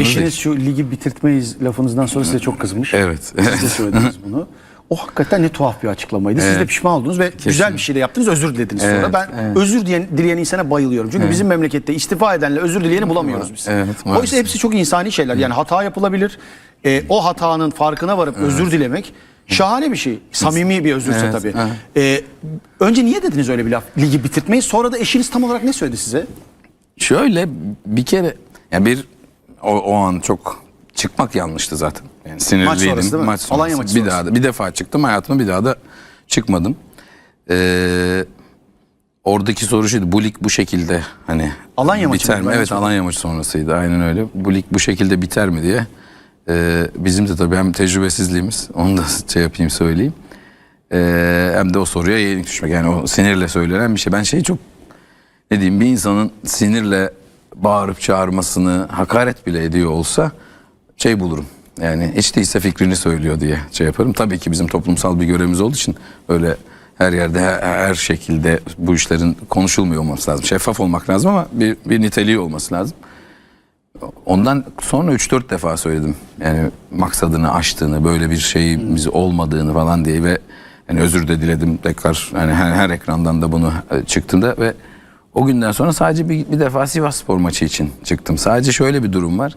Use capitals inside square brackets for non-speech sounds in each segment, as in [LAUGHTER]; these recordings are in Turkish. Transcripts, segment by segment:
Eşiniz şu ligi bitirtmeyiz lafınızdan sonra size çok kızmış. Evet. Siz de söylediniz bunu. O hakikaten ne tuhaf bir açıklamaydı. Siz de pişman oldunuz ve güzel bir şey de yaptınız. Özür dilediniz sonra. Evet, Ben özür diyen, dileyen insana bayılıyorum. Çünkü bizim memlekette istifa edenle özür dileyeni bulamıyoruz biz. Evet, Oysa hepsi çok insani şeyler. Yani hata yapılabilir. Ee, o hatanın farkına varıp özür dilemek şahane bir şey. Samimi bir özürse Evet, tabii. evet. Ee, önce niye dediniz öyle bir laf? Ligi bitirtmeyi. Sonra da eşiniz tam olarak ne söyledi size? Şöyle bir kere yani bir o, o an çok çıkmak yanlıştı zaten. Yani sinirliydim. sonrası değil mi? Maç sonrası. Alanya maçı bir sonrası. daha da bir defa çıktım hayatımda bir daha da çıkmadım. Ee, oradaki soru şuydu. Bu lig bu şekilde hani Alanya maçı biter mi? Evet sordum. Alanya maçı sonrasıydı. Aynen öyle. Bu lig bu şekilde biter mi diye. Ee, bizim de tabii hem tecrübesizliğimiz onu da [LAUGHS] şey yapayım söyleyeyim. Ee, hem de o soruya yenik düşmek. Yani o sinirle söylenen bir şey. Ben şeyi çok ne diyeyim bir insanın sinirle bağırıp çağırmasını hakaret bile ediyor olsa şey bulurum. Yani hiç değilse fikrini söylüyor diye şey yaparım. Tabii ki bizim toplumsal bir görevimiz olduğu için öyle her yerde her, her şekilde bu işlerin konuşulmuyor olması lazım. Şeffaf olmak lazım ama bir, bir niteliği olması lazım. Ondan sonra 3-4 defa söyledim. Yani maksadını aştığını, böyle bir şeyimiz olmadığını falan diye ve yani özür de diledim tekrar yani her, her ekrandan da bunu çıktığımda ve o günden sonra sadece bir, bir defa Sivas Spor maçı için çıktım. Sadece şöyle bir durum var.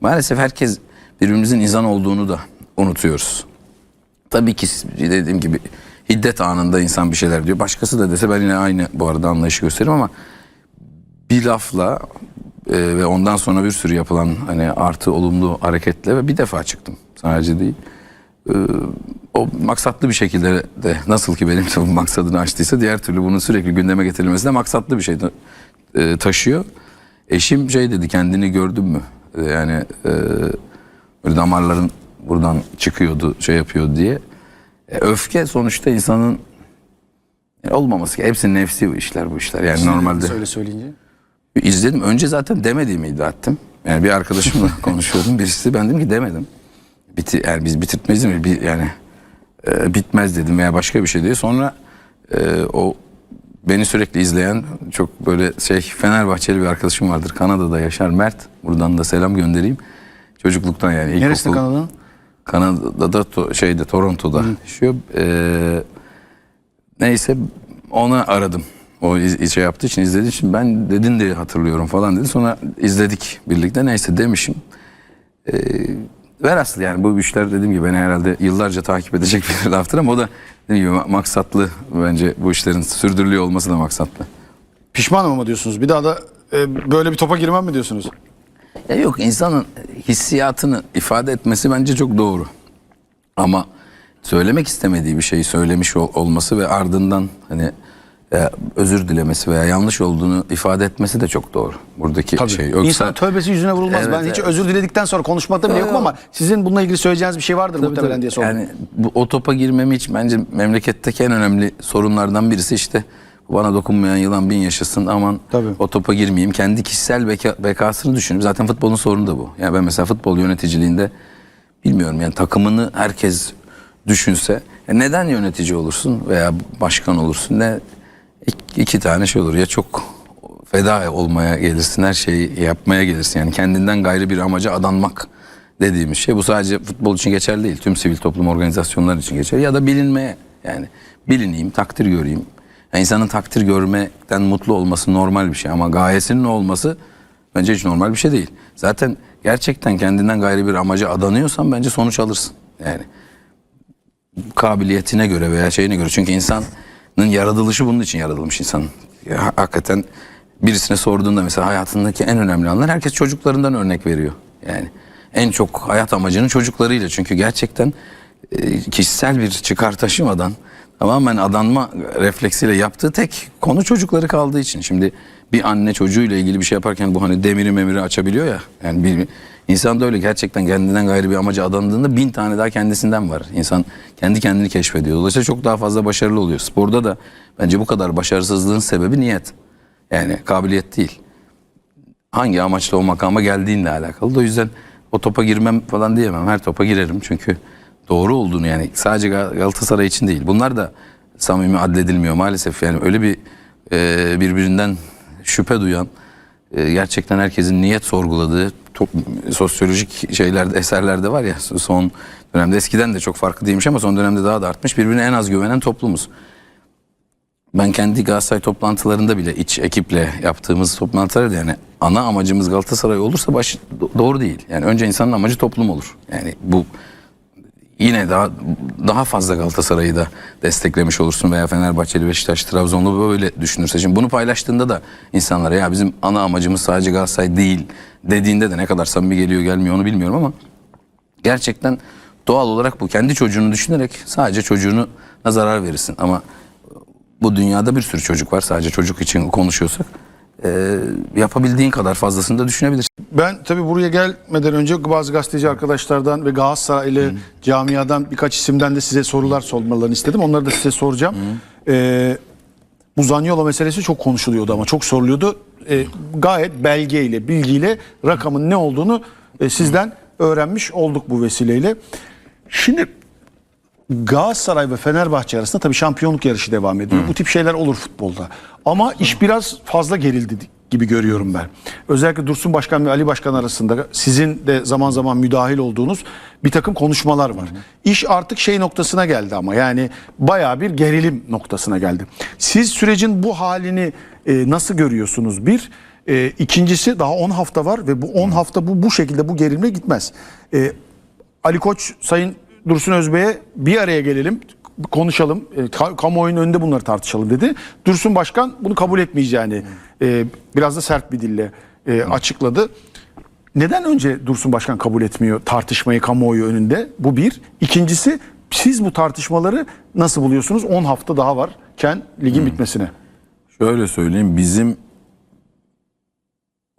Maalesef herkes birbirimizin insan olduğunu da unutuyoruz. Tabii ki dediğim gibi hiddet anında insan bir şeyler diyor. Başkası da dese ben yine aynı bu arada anlayışı gösteririm ama bir lafla e, ve ondan sonra bir sürü yapılan hani artı olumlu hareketle ve bir defa çıktım sadece değil. E, o maksatlı bir şekilde de nasıl ki benim bu maksadını açtıysa diğer türlü bunun sürekli gündeme getirilmesi de maksatlı bir şey e, taşıyor. Eşim şey dedi kendini gördün mü? E, yani e, böyle damarların buradan çıkıyordu şey yapıyordu diye. E, öfke sonuçta insanın e, olmaması. Hepsinin nefsi bu işler bu işler. Yani normalde. Söyle söyleyince. İzledim. Önce zaten demediğimi iddia ettim. Yani bir arkadaşımla [LAUGHS] konuşuyordum. Birisi ben dedim ki demedim. Biti, yani biz bitirtmeyiz mi? Bir, yani e, bitmez dedim veya başka bir şey diye. Sonra e, o beni sürekli izleyen çok böyle şey Fenerbahçeli bir arkadaşım vardır. Kanada'da yaşar Mert. Buradan da selam göndereyim. Çocukluktan yani. ilkokul- Neresi Kanada'nın? Kanada'da to- şeyde Toronto'da yaşıyor. Ee, neyse onu aradım. O iz, şey yaptığı için izlediği için ben dedin diye hatırlıyorum falan dedi. Sonra izledik birlikte neyse demişim. Ee, velhasıl yani bu işler dediğim gibi beni herhalde yıllarca takip edecek [LAUGHS] bir laftır ama o da dediğim gibi maksatlı bence bu işlerin sürdürülüyor olması da maksatlı. Pişmanım ama diyorsunuz. Bir daha da e, böyle bir topa girmem mi diyorsunuz? Ya yok insanın hissiyatını ifade etmesi bence çok doğru. Ama söylemek istemediği bir şeyi söylemiş ol- olması ve ardından hani e, özür dilemesi veya yanlış olduğunu ifade etmesi de çok doğru. Buradaki şey. Yoksa İnsan tövbesi yüzüne vurulmaz. Evet, ben hiç evet. özür diledikten sonra konuşmakta bile yokum ama sizin bununla ilgili söyleyeceğiniz bir şey vardır Tabii, muhtemelen tabii. diye sordum. Yani bu o topa girmemi hiç bence memleketteki en önemli sorunlardan birisi işte bana dokunmayan yılan bin yaşasın aman Tabii. o topa girmeyeyim. Kendi kişisel beka, bekasını düşünüp zaten futbolun sorunu da bu. Yani ben mesela futbol yöneticiliğinde bilmiyorum yani takımını herkes düşünse ya neden yönetici olursun veya başkan olursun ne iki, tane şey olur. Ya çok feda olmaya gelirsin her şeyi yapmaya gelirsin. Yani kendinden gayrı bir amaca adanmak dediğimiz şey. Bu sadece futbol için geçerli değil tüm sivil toplum organizasyonları için geçerli. Ya da bilinmeye yani bilineyim takdir göreyim. Yani insanın takdir görmekten mutlu olması normal bir şey ama gayesinin olması bence hiç normal bir şey değil. Zaten gerçekten kendinden gayrı bir amaca adanıyorsan bence sonuç alırsın. Yani kabiliyetine göre veya şeyine göre. Çünkü insanın yaratılışı bunun için yaratılmış insan. Ya, hakikaten birisine sorduğunda mesela hayatındaki en önemli anlar herkes çocuklarından örnek veriyor. Yani en çok hayat amacının çocuklarıyla. Çünkü gerçekten e, kişisel bir çıkar taşımadan tamamen adanma refleksiyle yaptığı tek konu çocukları kaldığı için. Şimdi bir anne çocuğuyla ilgili bir şey yaparken bu hani demiri memiri açabiliyor ya. Yani bir insan da öyle gerçekten kendinden gayrı bir amaca adandığında bin tane daha kendisinden var. İnsan kendi kendini keşfediyor. Dolayısıyla çok daha fazla başarılı oluyor. Sporda da bence bu kadar başarısızlığın sebebi niyet. Yani kabiliyet değil. Hangi amaçla o makama geldiğinle alakalı. O yüzden o topa girmem falan diyemem. Her topa girerim çünkü doğru olduğunu yani sadece Gal- Galatasaray için değil. Bunlar da samimi addedilmiyor maalesef. Yani öyle bir e, birbirinden şüphe duyan e, gerçekten herkesin niyet sorguladığı top- sosyolojik şeylerde eserlerde var ya son dönemde eskiden de çok farklı değilmiş ama son dönemde daha da artmış. Birbirine en az güvenen toplumuz. Ben kendi Galatasaray toplantılarında bile iç ekiple yaptığımız toplantılarda yani ana amacımız Galatasaray olursa baş do- doğru değil. Yani önce insanın amacı toplum olur. Yani bu yine daha daha fazla Galatasaray'ı da desteklemiş olursun veya Fenerbahçeli, Beşiktaş, Trabzonlu böyle düşünürse. Şimdi bunu paylaştığında da insanlara ya bizim ana amacımız sadece Galatasaray değil dediğinde de ne kadar samimi geliyor gelmiyor onu bilmiyorum ama gerçekten doğal olarak bu. Kendi çocuğunu düşünerek sadece çocuğuna zarar verirsin. Ama bu dünyada bir sürü çocuk var. Sadece çocuk için konuşuyorsak e, yapabildiğin kadar fazlasını da düşünebilirsin. Ben tabii buraya gelmeden önce bazı gazeteci arkadaşlardan ve Galatasaraylı camiadan birkaç isimden de size sorular sormalarını istedim. Onları da size soracağım. Ee, bu Zaniolo meselesi çok konuşuluyordu ama çok soruluyordu. Ee, gayet belgeyle, bilgiyle rakamın ne olduğunu e, sizden öğrenmiş olduk bu vesileyle. Şimdi Galatasaray ve Fenerbahçe arasında tabii şampiyonluk yarışı devam ediyor. Bu tip şeyler olur futbolda. Ama iş biraz fazla gerildi gibi görüyorum ben. Özellikle Dursun Başkan ve Ali Başkan arasında sizin de zaman zaman müdahil olduğunuz bir takım konuşmalar var. İş artık şey noktasına geldi ama yani bayağı bir gerilim noktasına geldi. Siz sürecin bu halini e, nasıl görüyorsunuz? Bir, e, ikincisi daha 10 hafta var ve bu 10 hafta bu bu şekilde bu gerilme gitmez. E, Ali Koç Sayın Dursun Özbey'e bir araya gelelim konuşalım e, ka- kamuoyunun önünde bunları tartışalım dedi. Dursun Başkan bunu kabul etmeyeceğini e, biraz da sert bir dille e, açıkladı. Neden önce Dursun Başkan kabul etmiyor tartışmayı kamuoyu önünde? Bu bir. İkincisi siz bu tartışmaları nasıl buluyorsunuz? 10 hafta daha varken ligin bitmesine. Şöyle söyleyeyim bizim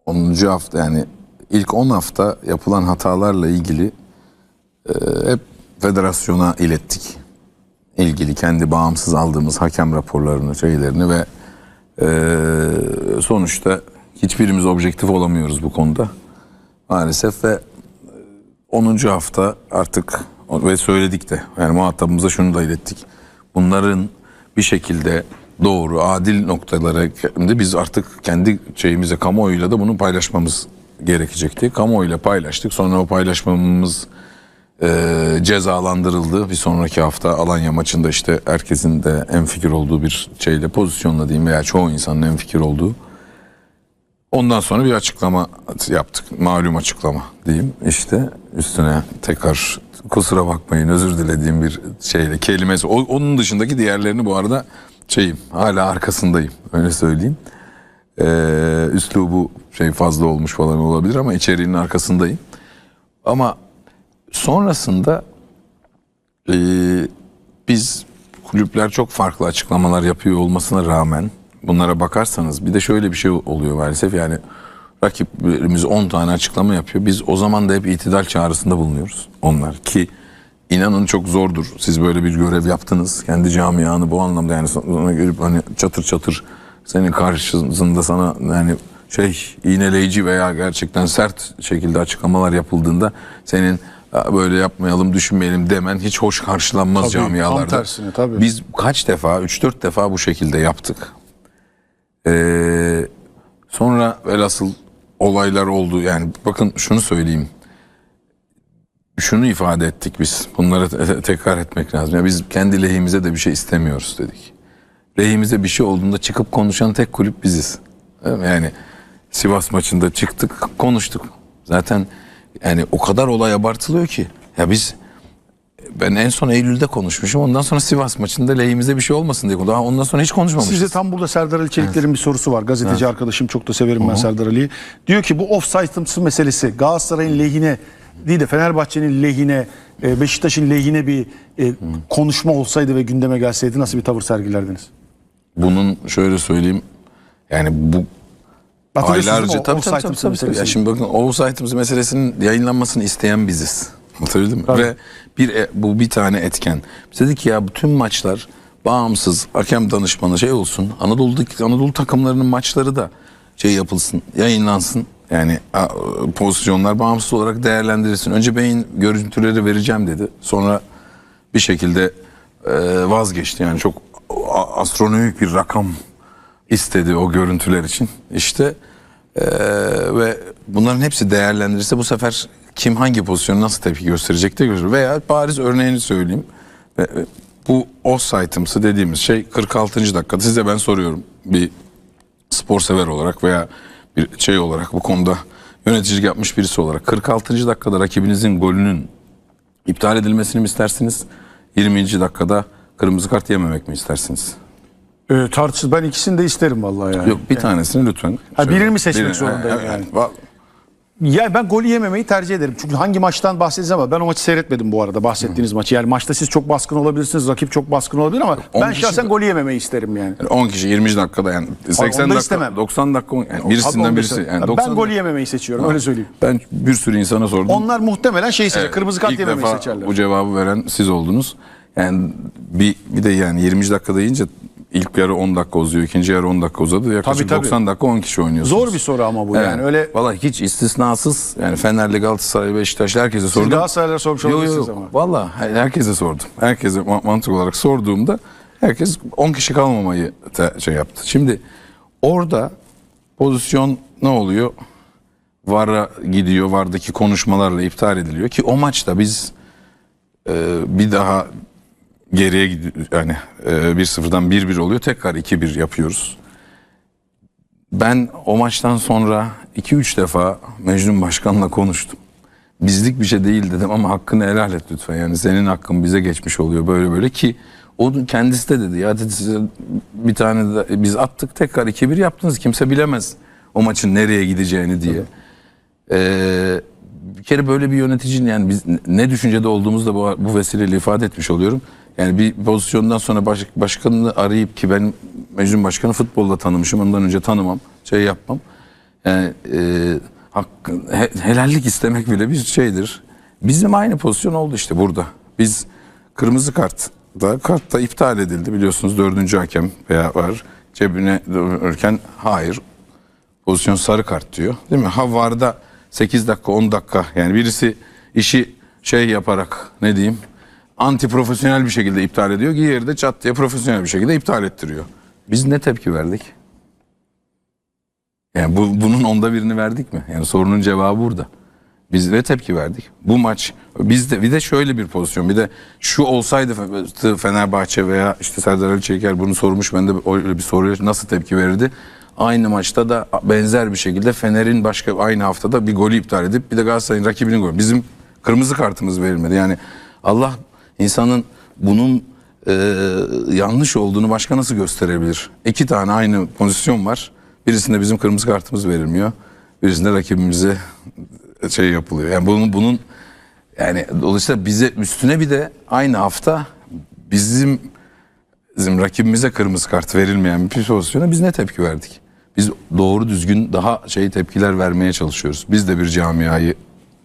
10. hafta yani ilk 10 hafta yapılan hatalarla ilgili e, hep federasyona ilettik. İlgili kendi bağımsız aldığımız hakem raporlarını, şeylerini ve e, sonuçta hiçbirimiz objektif olamıyoruz bu konuda. Maalesef ve 10. hafta artık ve söyledik de yani muhatabımıza şunu da ilettik. Bunların bir şekilde doğru, adil noktalara biz artık kendi şeyimize kamuoyuyla da bunu paylaşmamız gerekecekti. Kamuoyuyla paylaştık. Sonra o paylaşmamız e, cezalandırıldı. Bir sonraki hafta Alanya maçında işte herkesin de en fikir olduğu bir şeyle pozisyonla diyeyim veya çoğu insanın en fikir olduğu Ondan sonra bir açıklama yaptık. Malum açıklama diyeyim. İşte üstüne tekrar kusura bakmayın özür dilediğim bir şeyle kelimesi. O, onun dışındaki diğerlerini bu arada şeyim hala arkasındayım öyle söyleyeyim. Ee, üslubu şey fazla olmuş falan olabilir ama içeriğinin arkasındayım. Ama sonrasında ee, biz kulüpler çok farklı açıklamalar yapıyor olmasına rağmen bunlara bakarsanız bir de şöyle bir şey oluyor maalesef yani rakiplerimiz 10 tane açıklama yapıyor. Biz o zaman da hep itidal çağrısında bulunuyoruz onlar ki inanın çok zordur. Siz böyle bir görev yaptınız. Kendi camianı bu anlamda yani sana gelip hani çatır çatır senin karşısında sana yani şey iğneleyici veya gerçekten sert şekilde açıklamalar yapıldığında senin "Ya böyle yapmayalım düşünmeyelim demen hiç hoş karşılanmaz Tabii, camialarda. tam tersine, tabii. Biz kaç defa 3-4 defa bu şekilde yaptık. Ee, sonra velhasıl olaylar oldu. Yani bakın şunu söyleyeyim. Şunu ifade ettik biz. Bunları te- te- tekrar etmek lazım. Ya biz kendi lehimize de bir şey istemiyoruz dedik. Lehimize bir şey olduğunda çıkıp konuşan tek kulüp biziz. Yani Sivas maçında çıktık, konuştuk. Zaten yani o kadar olay abartılıyor ki. Ya biz ben en son Eylül'de konuşmuşum. Ondan sonra Sivas maçında lehimize bir şey olmasın diye. Daha ondan sonra hiç konuşmamışız. Size tam burada Serdar Ali Çelikler'in bir sorusu var. Gazeteci arkadaşım çok da severim ben Serdar Ali'yi. Diyor ki bu offside'ımsı meselesi Galatasaray'ın lehine değil de Fenerbahçe'nin lehine, e, Beşiktaş'ın lehine bir e, konuşma olsaydı ve gündeme gelseydi nasıl bir tavır sergilerdiniz? Bunun şöyle söyleyeyim. Yani bu aylarca tabii tabii, tabii, tabii, tabii. Ya şimdi bakın offside'ımız meselesinin yayınlanmasını isteyen biziz. Anlatabildim mi? Ve bir e, bu bir tane etken. Biz dedik ki ya bütün maçlar bağımsız hakem danışmanı şey olsun. Anadolu'daki Anadolu takımlarının maçları da şey yapılsın, yayınlansın. Yani pozisyonlar bağımsız olarak değerlendirilsin. Önce beyin görüntüleri vereceğim dedi. Sonra bir şekilde e, vazgeçti. Yani çok astronomik bir rakam istedi o görüntüler için. İşte Ee, ve bunların hepsi değerlendirirse bu sefer kim hangi pozisyonu nasıl tepki gösterecek de gösterir. Veya bariz örneğini söyleyeyim. Ve, e, Bu offside'ımsı dediğimiz şey 46. dakikada size ben soruyorum. Bir spor sever olarak veya bir şey olarak bu konuda yöneticilik yapmış birisi olarak 46. dakikada rakibinizin golünün iptal edilmesini mi istersiniz? 20. dakikada kırmızı kart yememek mi istersiniz? Ee, tartışılır. Ben ikisini de isterim vallahi yani. Yok bir tanesini lütfen. Ha, birini mi seçmek zorundayım yani? Ya ben golü yememeyi tercih ederim. Çünkü hangi maçtan bahsedeceğiz ama ben o maçı seyretmedim bu arada bahsettiğiniz maçı. Yani maçta siz çok baskın olabilirsiniz, rakip çok baskın olabilir ama on ben kişi- şahsen golü yememeyi isterim yani. Yani 10 kişi 20 dakikada yani 80 onu da dakika istemem. 90 dakika yani birisinden birisi yani ben 90 golü yememeyi seçiyorum öyle söyleyeyim. Ben bir sürü insana sordum. Onlar muhtemelen şeyi seçer, Evet, kırmızı kart ilk yememeyi defa seçerler. Bu cevabı veren siz oldunuz. Yani bir, bir de yani 20 dakika deyince ilk yarı 10 dakika uzuyor, ikinci yarı 10 dakika uzadı. Yaklaşık Tabii, tabii. 90 dakika 10 kişi oynuyorsunuz. Zor bir soru ama bu yani. Öyle Vallahi hiç istisnasız yani Fenerli, Galatasaray, Beşiktaş herkese sordum. Galatasaraylılara sormuş Yok, yok, olabilirsiniz ama. Vallahi herkese sordum. Herkese ma- mantık olarak sorduğumda herkes 10 kişi kalmamayı şey yaptı. Şimdi orada pozisyon ne oluyor? VAR'a gidiyor. VAR'daki konuşmalarla iptal ediliyor ki o maçta biz e, bir daha geriye gidiyor. Yani e, 1-0'dan 1-1 oluyor. Tekrar 2-1 yapıyoruz. Ben o maçtan sonra 2-3 defa Mecnun Başkan'la konuştum. Bizlik bir şey değil dedim ama hakkını helal et lütfen. Yani senin hakkın bize geçmiş oluyor böyle böyle ki onun kendisi de dedi ya dedi size bir tane de biz attık tekrar 2-1 yaptınız kimse bilemez o maçın nereye gideceğini diye. Ee, bir kere böyle bir yöneticinin yani biz ne düşüncede olduğumuzu da bu, bu vesileyle ifade etmiş oluyorum. Yani bir pozisyondan sonra baş, başkanını arayıp ki ben Mecnun Başkanı futbolla tanımışım ondan önce tanımam şey yapmam. Yani e, hakkı, he- helallik istemek bile bir şeydir. Bizim aynı pozisyon oldu işte burada. Biz kırmızı kart da kart da iptal edildi biliyorsunuz dördüncü hakem veya var cebine dönürken hayır pozisyon sarı kart diyor. Değil mi? Ha VAR'da 8 dakika 10 dakika yani birisi işi şey yaparak ne diyeyim anti profesyonel bir şekilde iptal ediyor. Diğeri de çat diye profesyonel bir şekilde iptal ettiriyor. Biz ne tepki verdik? Yani bu, bunun onda birini verdik mi? Yani sorunun cevabı burada. Biz ne tepki verdik? Bu maç bizde bir de şöyle bir pozisyon. Bir de şu olsaydı Fenerbahçe veya işte Serdar Ali Çeker bunu sormuş. Ben de öyle bir soruya nasıl tepki verirdi? Aynı maçta da benzer bir şekilde Fener'in başka aynı haftada bir golü iptal edip bir de Galatasaray'ın rakibinin golü. Bizim kırmızı kartımız verilmedi. Yani Allah insanın bunun e, yanlış olduğunu başka nasıl gösterebilir? İki tane aynı pozisyon var. Birisinde bizim kırmızı kartımız verilmiyor. Birisinde rakibimize şey yapılıyor. Yani bunun bunun yani dolayısıyla bize üstüne bir de aynı hafta bizim bizim rakibimize kırmızı kart verilmeyen bir pozisyona biz ne tepki verdik? Biz doğru düzgün daha şey tepkiler vermeye çalışıyoruz. Biz de bir camiayı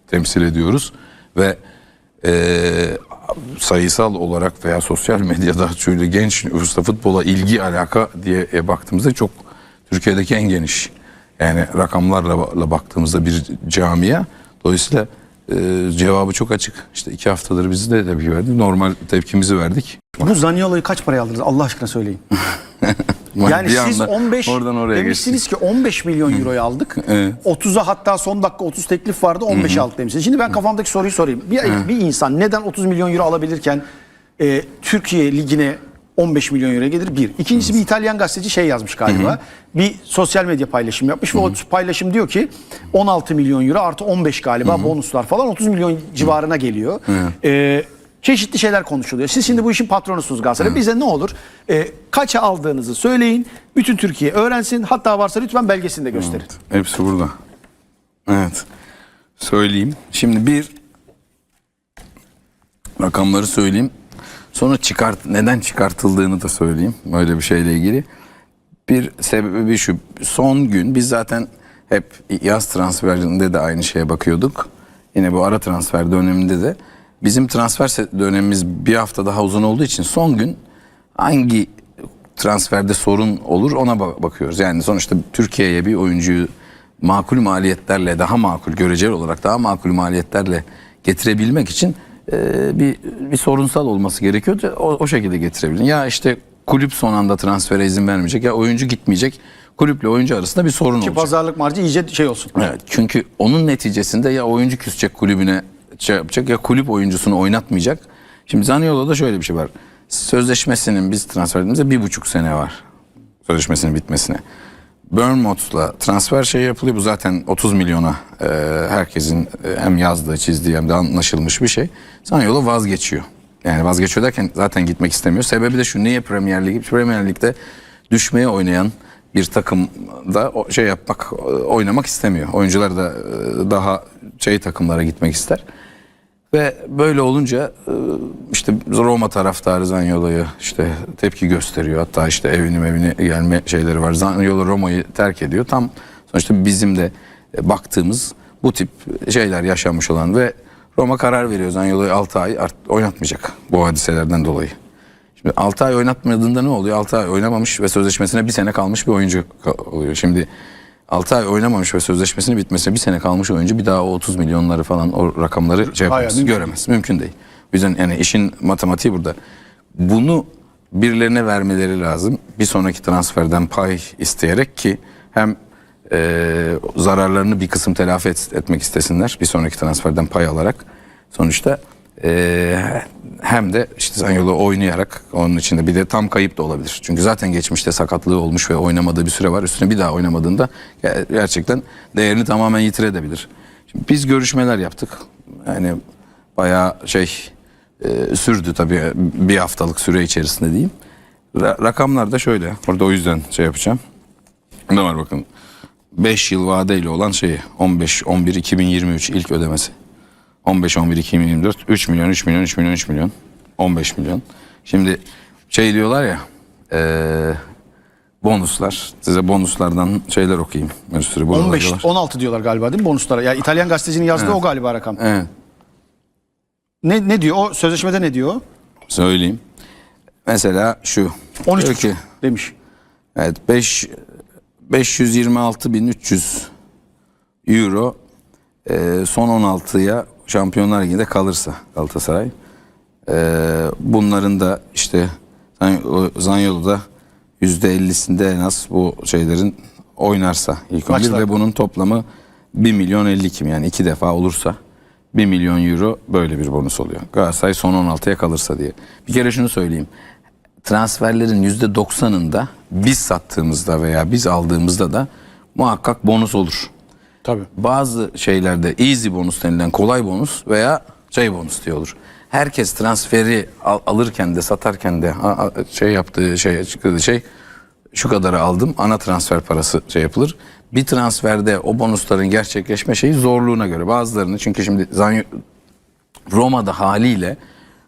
temsil ediyoruz ve eee, sayısal olarak veya sosyal medyada şöyle genç nüfusta futbola ilgi alaka diye e, baktığımızda çok Türkiye'deki en geniş yani rakamlarla baktığımızda bir camia. Dolayısıyla e, cevabı çok açık. İşte iki haftadır biz de tepki verdik. Normal tepkimizi verdik. Bu Zaniolo'yu kaç paraya aldınız Allah aşkına söyleyin. [LAUGHS] Yani Bir siz anda 15 oradan oraya demişsiniz ki 15 milyon euroyu aldık. [LAUGHS] Evet. 30'a hatta son dakika 30 teklif vardı 15 aldık demişsiniz. Şimdi ben kafamdaki soruyu sorayım. Bir, bir insan neden 30 milyon euro alabilirken e, Türkiye ligine 15 milyon euro gelir bir. İkincisi bir İtalyan gazeteci şey yazmış galiba. Bir sosyal medya paylaşım yapmış ve o paylaşım diyor ki 16 milyon euro artı 15 galiba bonuslar falan 30 milyon civarına geliyor. E, çeşitli şeyler konuşuluyor. Siz şimdi bu işin patronusunuz Galatasaray. Bize ne olur e, kaça aldığınızı söyleyin. Bütün Türkiye öğrensin. Hatta varsa lütfen belgesini de gösterin. Hepsi burada. Evet. Söyleyeyim. Şimdi bir rakamları söyleyeyim. Sonra çıkart neden çıkartıldığını da söyleyeyim. Böyle bir şeyle ilgili. Bir sebebi şu. Son gün biz zaten hep yaz transferinde de aynı şeye bakıyorduk. Yine bu ara transfer döneminde de bizim transfer dönemimiz bir hafta daha uzun olduğu için son gün hangi transferde sorun olur ona ba- bakıyoruz. Yani sonuçta Türkiye'ye bir oyuncuyu makul maliyetlerle daha makul göreceli olarak daha makul maliyetlerle getirebilmek için e, bir bir sorunsal olması gerekiyor. O, o şekilde getirebilin. Ya işte kulüp son anda transfere izin vermeyecek ya oyuncu gitmeyecek. Kulüple oyuncu arasında bir sorun Ki olacak. pazarlık marjı iyice şey olsun. Evet, çünkü onun neticesinde ya oyuncu küsecek kulübüne şey yapacak ya kulüp oyuncusunu oynatmayacak. Şimdi Zaniolo'da şöyle bir şey var. Sözleşmesinin biz transfer ettiğimizde bir buçuk sene var. Sözleşmesinin bitmesine. Bournemouth'la transfer şey yapılıyor. Bu zaten 30 milyona e, herkesin e, hem yazdığı çizdiği hem de anlaşılmış bir şey. Zaniolo vazgeçiyor. Yani vazgeçiyor derken zaten gitmek istemiyor. Sebebi de şu niye Premier Lig? Premier Lig'de düşmeye oynayan bir takım da o- şey yapmak, e, oynamak istemiyor. Oyuncular da e, daha şey takımlara gitmek ister. Ve böyle olunca e, işte Roma taraftarı Zaniolo'yu işte tepki gösteriyor. Hatta işte evini evine gelme şeyleri var. Zaniolo Roma'yı terk ediyor. Tam sonuçta bizim de e, baktığımız bu tip şeyler yaşanmış olan ve Roma karar veriyor Zaniolo'yu 6 ay art- oynatmayacak bu hadiselerden dolayı. Şimdi 6 ay oynatmadığında ne oluyor? 6 ay oynamamış ve sözleşmesine bir sene kalmış bir oyuncu oluyor. Şimdi 6 ay oynamamış ve sözleşmesinin bitmesine bir sene kalmış oyuncu bir daha o 30 milyonları falan o rakamları şey yapamaz, mümkün göremez. Mümkün değil. O yüzden yani işin matematiği burada. Bunu birilerine vermeleri lazım. Bir sonraki transferden pay isteyerek ki hem e, zararlarını bir kısım telafi et- etmek istesinler. Bir sonraki transferden pay alarak. Sonuçta e, hem de işte Zaniolo oynayarak onun içinde bir de tam kayıp da olabilir. Çünkü zaten geçmişte sakatlığı olmuş ve oynamadığı bir süre var. Üstüne bir daha oynamadığında ge- gerçekten değerini tamamen yitirebilir. Şimdi biz görüşmeler yaptık. Yani bayağı şey e, sürdü tabii bir haftalık süre içerisinde diyeyim. Ra- rakamlar da şöyle. Orada o yüzden şey yapacağım. Ne var bakın. 5 yıl vadeyle olan şeyi 15 11 2023 ilk ödemesi. 15 11 2024 3 milyon 3 milyon 3 milyon 3 milyon 15 milyon. Şimdi şey diyorlar ya eee, bonuslar size bonuslardan şeyler okuyayım. Bir sürü bonus 15 diyorlar. 16 diyorlar galiba değil mi bonuslara? Ya İtalyan gazetecinin yazdığı Evet. o galiba rakam. Evet. Ne ne diyor? O sözleşmede ne diyor? Söyleyeyim. Mesela şu. 13 Diyor ki, demiş. Evet 5 526.300 euro e, son 16'ya Şampiyonlar Ligi'nde kalırsa Galatasaray. E, bunların da işte Zanyolu'da %50'sinde en az bu şeylerin oynarsa ilk 11 Maçlar. ve bunun toplamı 1 milyon 50 kim yani iki defa olursa 1 milyon euro böyle bir bonus oluyor. Galatasaray son 16'ya kalırsa diye. Bir kere şunu söyleyeyim transferlerin %90'ında biz sattığımızda veya biz aldığımızda da muhakkak bonus olur. Tabii. Bazı şeylerde easy bonus denilen kolay bonus veya şey bonus diye olur. Herkes transferi al- alırken de satarken de a- a- şey yaptığı şey çıktığı şey şu kadarı aldım ana transfer parası şey yapılır. Bir transferde o bonusların gerçekleşme şeyi zorluğuna göre bazılarını çünkü şimdi Zanyo, Roma'da haliyle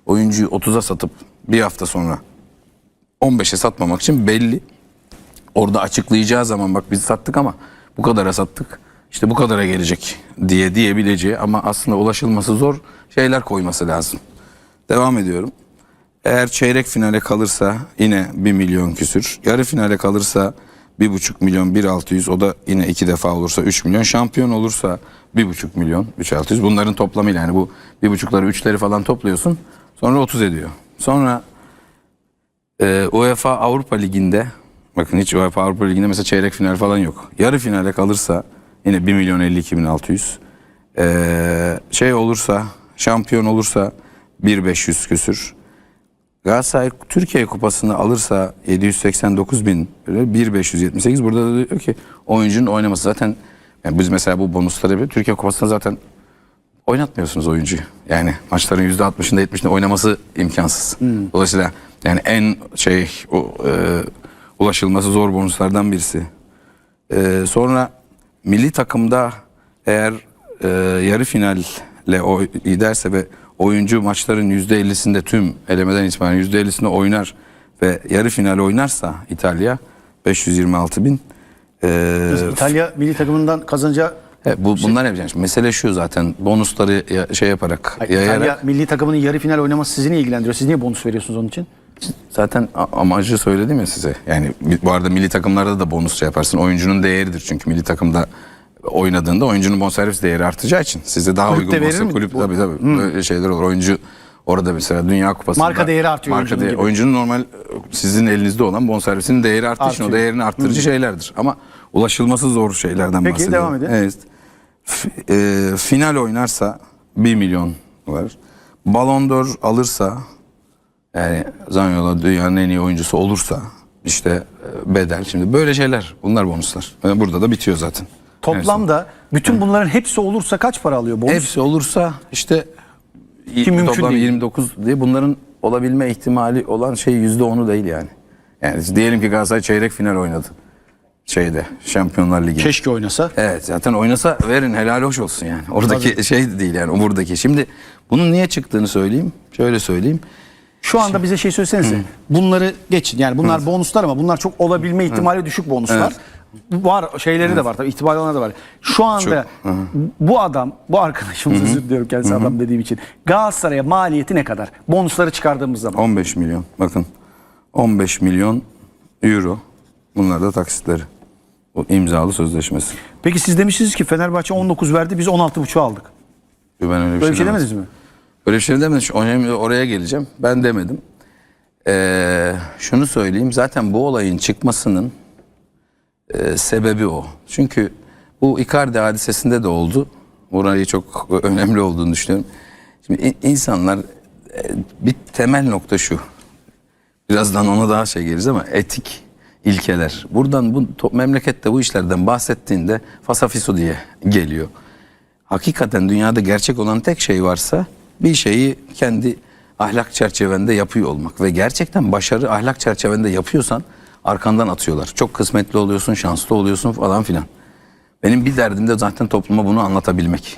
oyuncuyu 30'a satıp bir hafta sonra 15'e satmamak için belli. Orada açıklayacağı zaman bak biz sattık ama bu kadara sattık. İşte bu kadara gelecek diye diyebileceği ama aslında ulaşılması zor şeyler koyması lazım. Devam ediyorum. Eğer çeyrek finale kalırsa yine 1 milyon küsür. Yarı finale kalırsa 1,5 milyon 1,600 o da yine iki defa olursa 3 milyon. Şampiyon olursa 1,5 milyon 3,600. Bunların toplamıyla yani bu 1,5'ları 3'leri falan topluyorsun. Sonra 30 ediyor. Sonra ee, UEFA Avrupa Ligi'nde bakın hiç UEFA Avrupa Ligi'nde mesela çeyrek final falan yok. Yarı finale kalırsa yine 1 milyon 52 bin 600. Ee, şey olursa şampiyon olursa 1.500 küsür. Galatasaray Türkiye Kupası'nı alırsa 789 bin 1.578 burada da diyor ki oyuncunun oynaması zaten yani biz mesela bu bonusları bir Türkiye Kupası'nda zaten oynatmıyorsunuz oyuncuyu. Yani maçların %60'ında 70'inde oynaması imkansız. Dolayısıyla yani en şey o, e, ulaşılması zor bonuslardan birisi. E, sonra milli takımda eğer e, yarı finalle o giderse ve oyuncu maçların %50'sinde tüm elemeden itibaren %50'sinde oynar ve yarı final oynarsa İtalya 526 bin. E, İtalya milli takımından kazanacağı Evet, bu, bunlar hep yani mesele şu zaten bonusları ya- şey yaparak Hayır, yayarak İtalya milli takımının yarı final oynaması sizi ne ilgilendiriyor? Siz niye bonus veriyorsunuz onun için? Zaten amacı söyledim ya size. Yani bu arada milli takımlarda da bonus şey yaparsın. Oyuncunun değeridir çünkü milli takımda oynadığında oyuncunun bonservis değeri artacağı için size daha Kulüp de uygun bonservis kulüp tabii tabii böyle şeyler olur. Oyuncu Orada mesela Dünya Kupası'nda Marka değeri artıyor marka oyuncunun değeri- oyuncunun normal sizin elinizde olan bonservisinin değeri arttığı için o değerini arttırıcı şeylerdir. Ama ulaşılması zor şeylerden Peki, bahsediyorum. devam edin. Evet. F- e, final oynarsa 1 milyon var. Ballon d'Or alırsa yani Zaniolo dünyanın en iyi oyuncusu olursa işte e, bedel şimdi böyle şeyler bunlar bonuslar. E, Burada da bitiyor zaten. Toplamda bütün bunların hepsi olursa kaç para alıyor bonus? Hepsi olursa işte Ki mümkün toplam değil. 29 diye bunların olabilme ihtimali olan şey yüzde onu değil yani. Yani diyelim ki Galatasaray çeyrek final oynadı. Şeyde Şampiyonlar Ligi. Keşke oynasa. Evet zaten oynasa verin helal hoş olsun yani. Oradaki şey değil yani buradaki. Şimdi bunun niye çıktığını söyleyeyim. Şöyle söyleyeyim. Şu anda bize şey söylesenize. Bunları geçin. Yani bunlar bonuslar ama bunlar çok olabilme ihtimali düşük bonuslar. Var şeyleri de var tabii ihtimali olanlar da var. Şu anda bu adam, bu arkadaşımız özür diliyorum kendisi adam dediğim için. Galatasaray'a maliyeti ne kadar? Bonusları çıkardığımız zaman. 15 milyon bakın 15 milyon euro bunlar da taksitleri. Bu imzalı sözleşmesi. Peki siz demişsiniz ki Fenerbahçe 19 verdi biz 16,5 aldık. Ben öyle bir Böyle bir şey demedim. demediniz mi? Öyle bir şey demedim. Oraya geleceğim. Ben demedim. Ee, şunu söyleyeyim. Zaten bu olayın çıkmasının e, sebebi o. Çünkü bu Icardi hadisesinde de oldu. Burayı çok [LAUGHS] önemli olduğunu düşünüyorum. Şimdi in- insanlar e, bir temel nokta şu. Birazdan ona daha şey geliriz ama etik ilkeler. Buradan bu memlekette bu işlerden bahsettiğinde fasafiso diye geliyor. Hakikaten dünyada gerçek olan tek şey varsa bir şeyi kendi ahlak çerçevende yapıyor olmak ve gerçekten başarı ahlak çerçevende yapıyorsan arkandan atıyorlar. Çok kısmetli oluyorsun, şanslı oluyorsun falan filan. Benim bir derdim de zaten topluma bunu anlatabilmek.